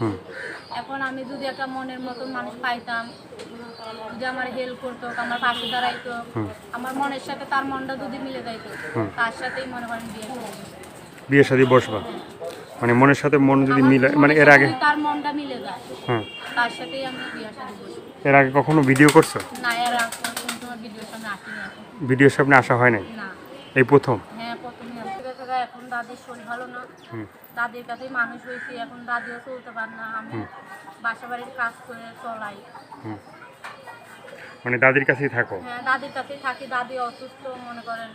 হুম। এখন আমি যদি একটা মনের মতন মানুষ পাইতাম যদি আমার হেল্প করতো আমার পাশে দাঁড়াইতো আমার মনের সাথে তার মনটা যদি মিলে যাইতো তার সাথেই মনে করেন বিয়ে। বিয়ে শাদী বসবা? মানে মনের সাথে মন যদি মিলে মানে এর আগে তার মনটা মিলে যায় হ্যাঁ তার সাথেই আমি বিয়ে সাথে বসবো। এর আগে কখনো ভিডিও করছ? না এর আগ ভিডিওর সামনে আসিনি ভিডিওর সামনে আসা হয় নাই? না। এই প্রথম? হ্যাঁ এখন দাদির শরীর ভালো না। দাদির কাছেই মানুষ হয়েছি এখন দাদিও চলতে পার না। আমি বাসা বাড়ির কাজ করে চলাই। মানে দাদির কাছেই থাকো? হ্যাঁ দাদির কাছেই থাকি। দাদি অসুস্থ মনে করেন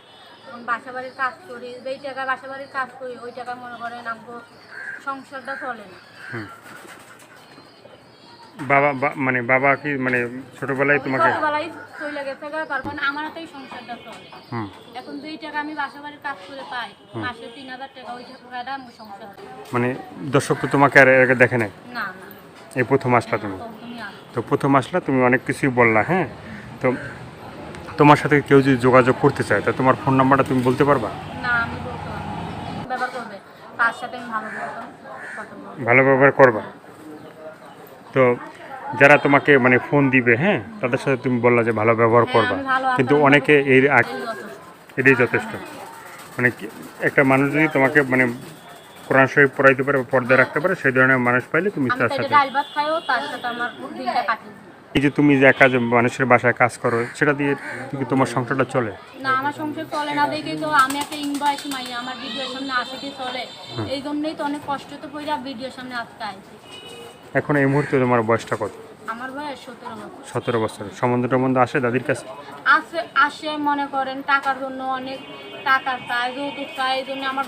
এখন বাসা বাড়ির কাজ করি। যেই টাকায় বাসা বাড়ির কাজ করি ওই টাকায় মনে করেন আমগো সংসারটা চলে না। বাবা মানে বাবা কি মানে ছোটবেলায় তোমাকে ছোটবেলায় চলে গেছে গা, আমার হাতেই সংসারটা চলে। হুম। এখন দুই টাকা আমি বাসা বাড়ির কাজ করে পাই মাসে তিন হাজার টাকা ওই টাকা আমি সংসার। মানে দর্শক তো তোমাকে আর এর আগে দেখে নাই? না। এই প্রথম আসলা তুমি? তো প্রথম আসলা তুমি অনেক কিছুই বললা হ্যাঁ? তো তোমার সাথে কেউ যদি যোগাযোগ করতে চায় তা তোমার ফোন নাম্বারটা তুমি বলতে পারবা? না আমি বলতে পারব ব্যবহার করবে। তার সাথে আমি ভালো বলতাম কথা বলব। ভালো ব্যবহার করবা? তো যারা তোমাকে মানে ফোন দিবে হ্যাঁ? তাদের সাথে তুমি বললা যে ভালো ব্যবহার হ্যাঁ, করবা। কিন্তু অনেকে এই। এটাই যথেষ্ট। মানে একটা মানুষ যদি তোমাকে মানে কোরআন শরীফ পড়াইতে পারে বা পর্দা রাখতে পারে সেই ধরনের মানুষ পাইলে তুমি তার সাথে। এই যে তুমি যে একা যে মানুষের বাসায় কাজ করো সেটা দিয়ে কি তোমার সংসারটা চলে? না আমার সংসার চলে না দেখেই তো আমি একটা ইনভয়েস মাই আমার ভিডিওর সামনে আসে কি চলে? এই জন্যই তো অনেক কষ্ট তো পড়ে ভিডিওর সামনে আজকে আইছি। এখন এই মুহূর্তে তোমার বয়সটা কত? আমার বয়স সতেরো বছর। সতেরো বছর। সম্বন্ধ টম্বন্ধ আসে দাদির কাছে? আসে আসে মনে করেন টাকার জন্য অনেক টাকা চায় যৌতুক চায় এই জন্য আমার